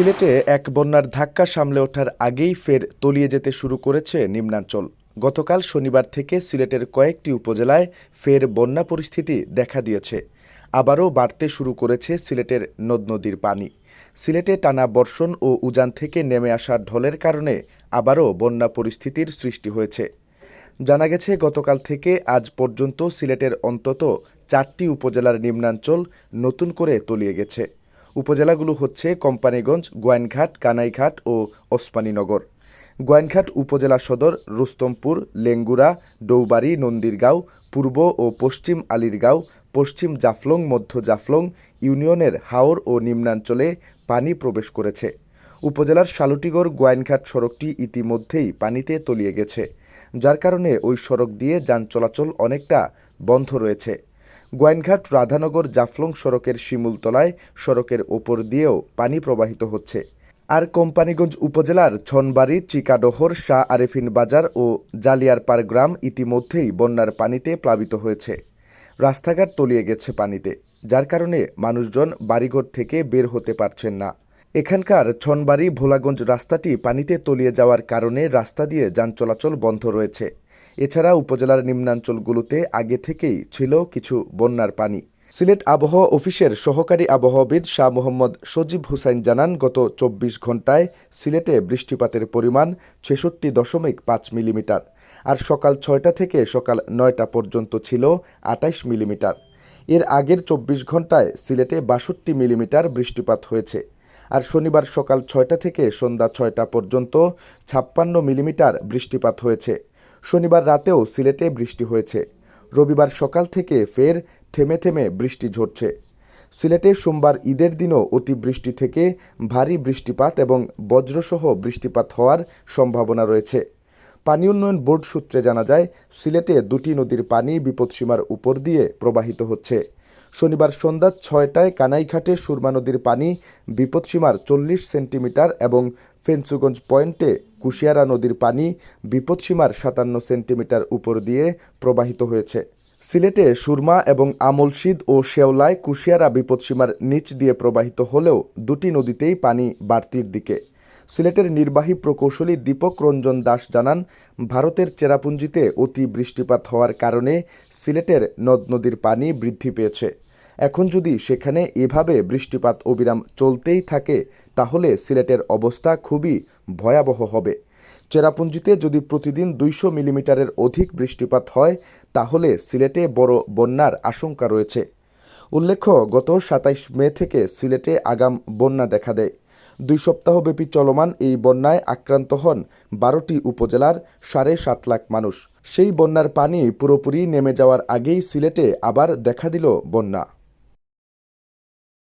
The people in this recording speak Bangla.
সিলেটে এক বন্যার ধাক্কা সামলে ওঠার আগেই ফের তলিয়ে যেতে শুরু করেছে নিম্নাঞ্চল। গতকাল শনিবার থেকে সিলেটের কয়েকটি উপজেলায় ফের বন্যা পরিস্থিতি দেখা দিয়েছে। আবারও বাড়তে শুরু করেছে সিলেটের নদ নদীর পানি। সিলেটে টানা বর্ষণ ও উজান থেকে নেমে আসা ঢলের কারণে আবারও বন্যা পরিস্থিতির সৃষ্টি হয়েছে। জানা গেছে, গতকাল থেকে আজ পর্যন্ত সিলেটের অন্তত চারটি উপজেলার নিম্নাঞ্চল নতুন করে তলিয়ে গেছে। উপজেলাগুলো হচ্ছে কোম্পানিগঞ্জ গোয়াইনঘাট কানাইঘাট ও ওসমানীনগর। গোয়াইনঘাট উপজেলা সদর রুস্তমপুর লেঙ্গুরা ডৌবাড়ি নন্দীরগাঁও, পূর্ব ও পশ্চিম আলীরগাঁও, পশ্চিম জাফলং, মধ্য জাফলং, ইউনিয়নের হাওর ও নিম্নাঞ্চলে পানি প্রবেশ করেছে। উপজেলার শালুটিগড় গোয়াইনঘাট সড়কটি ইতিমধ্যেই পানিতে তলিয়ে গেছে, যার কারণে ওই সড়ক দিয়ে যান চলাচল অনেকটা বন্ধ রয়েছে। গোয়াইনঘাট রাধানগর জাফলং সড়কের শিমুলতলায় সড়কের ওপর দিয়েও পানি প্রবাহিত হচ্ছে। আর কোম্পানিগঞ্জ উপজেলার ছনবাড়ি, চিকাডোহর, শাহ আরেফিন বাজার ও জালিয়ারপাড় গ্রাম ইতিমধ্যেই বন্যার পানিতে প্লাবিত হয়েছে। রাস্তাঘাট তলিয়ে গেছে পানিতে, যার কারণে মানুষজন বাড়িঘর থেকে বের হতে পারছেন না। এখানকার ছনবাড়ি ভোলাগঞ্জ রাস্তাটি পানিতে তলিয়ে যাওয়ার কারণে রাস্তা দিয়ে যান চলাচল বন্ধ রয়েছে। এছাড়া উপজেলার নিম্নাঞ্চলগুলোতে আগে থেকেই ছিল কিছু বন্যার পানি। সিলেট আবহাওয়া অফিসের সহকারী আবহাওয়াবিদ শাহ মোহাম্মদ সজীব হুসাইন জানান, গত চব্বিশ ঘন্টায় সিলেটে বৃষ্টিপাতের পরিমাণ ছেষট্টি দশমিক পাঁচ মিলিমিটার আর সকাল ছয়টা থেকে সকাল নয়টা পর্যন্ত ছিল আটাইশ মিলিমিটার। এর আগের চব্বিশ ঘন্টায় সিলেটে বাষট্টি মিলিমিটার বৃষ্টিপাত হয়েছে আর শনিবার সকাল ছয়টা থেকে সন্ধ্যা ছয়টা পর্যন্ত ছাপ্পান্ন মিলিমিটার বৃষ্টিপাত হয়েছে। শনিবার রাতেও সিলেটে বৃষ্টি হয়েছে। রবিবার সকাল থেকে ফের থেমে থেমে বৃষ্টি ঝরছে। সিলেটে সোমবার ঈদের দিনও অতিবৃষ্টি থেকে ভারী বৃষ্টিপাত এবং বজ্রসহ বৃষ্টিপাত হওয়ার সম্ভাবনা রয়েছে। পানি উন্নয়ন বোর্ড সূত্রে জানা যায়, সিলেটে দুটি নদীর পানি বিপদসীমার উপর দিয়ে প্রবাহিত হচ্ছে। শনিবার সন্ধ্যা ছয়টায় কানাইঘাটে সুরমা নদীর পানি বিপদসীমার চল্লিশ সেন্টিমিটার এবং ফেঞ্চুগঞ্জ পয়েন্টে কুশিয়ারা নদীর পানি বিপদসীমার সাতান্ন সেন্টিমিটার উপর দিয়ে প্রবাহিত হয়েছে। সিলেটে সুরমা এবং আমলশিদ ও শেওলায় কুশিয়ারা বিপদসীমার নিচ দিয়ে প্রবাহিত হলেও দুটি নদীতেই পানি বাড়তির দিকে। সিলেটের নির্বাহী প্রকৌশলী দীপক রঞ্জন দাস জানান, ভারতের চেরাপুঞ্জিতে অতি বৃষ্টিপাত হওয়ার কারণে সিলেটের নদ নদীর পানি বৃদ্ধি পেয়েছে। এখন যদি সেখানে এভাবে বৃষ্টিপাত অবিরাম চলতেই থাকে, তাহলে সিলেটের অবস্থা খুবই ভয়াবহ হবে। চেরাপুঞ্জিতে যদি প্রতিদিন দুইশো মিলিমিটারের অধিক বৃষ্টিপাত হয়, তাহলে সিলেটে বড় বন্যার আশঙ্কা রয়েছে। উল্লেখ্য, গত সাতাইশ মে থেকে সিলেটে আগাম বন্যা দেখা দেয়। দুই সপ্তাহব্যাপী চলমান এই বন্যায় আক্রান্ত হন বারোটি উপজেলার সাড়ে সাত লাখ মানুষ। সেই বন্যার পানি পুরোপুরি নেমে যাওয়ার আগেই সিলেটে আবার দেখা দিল বন্যা।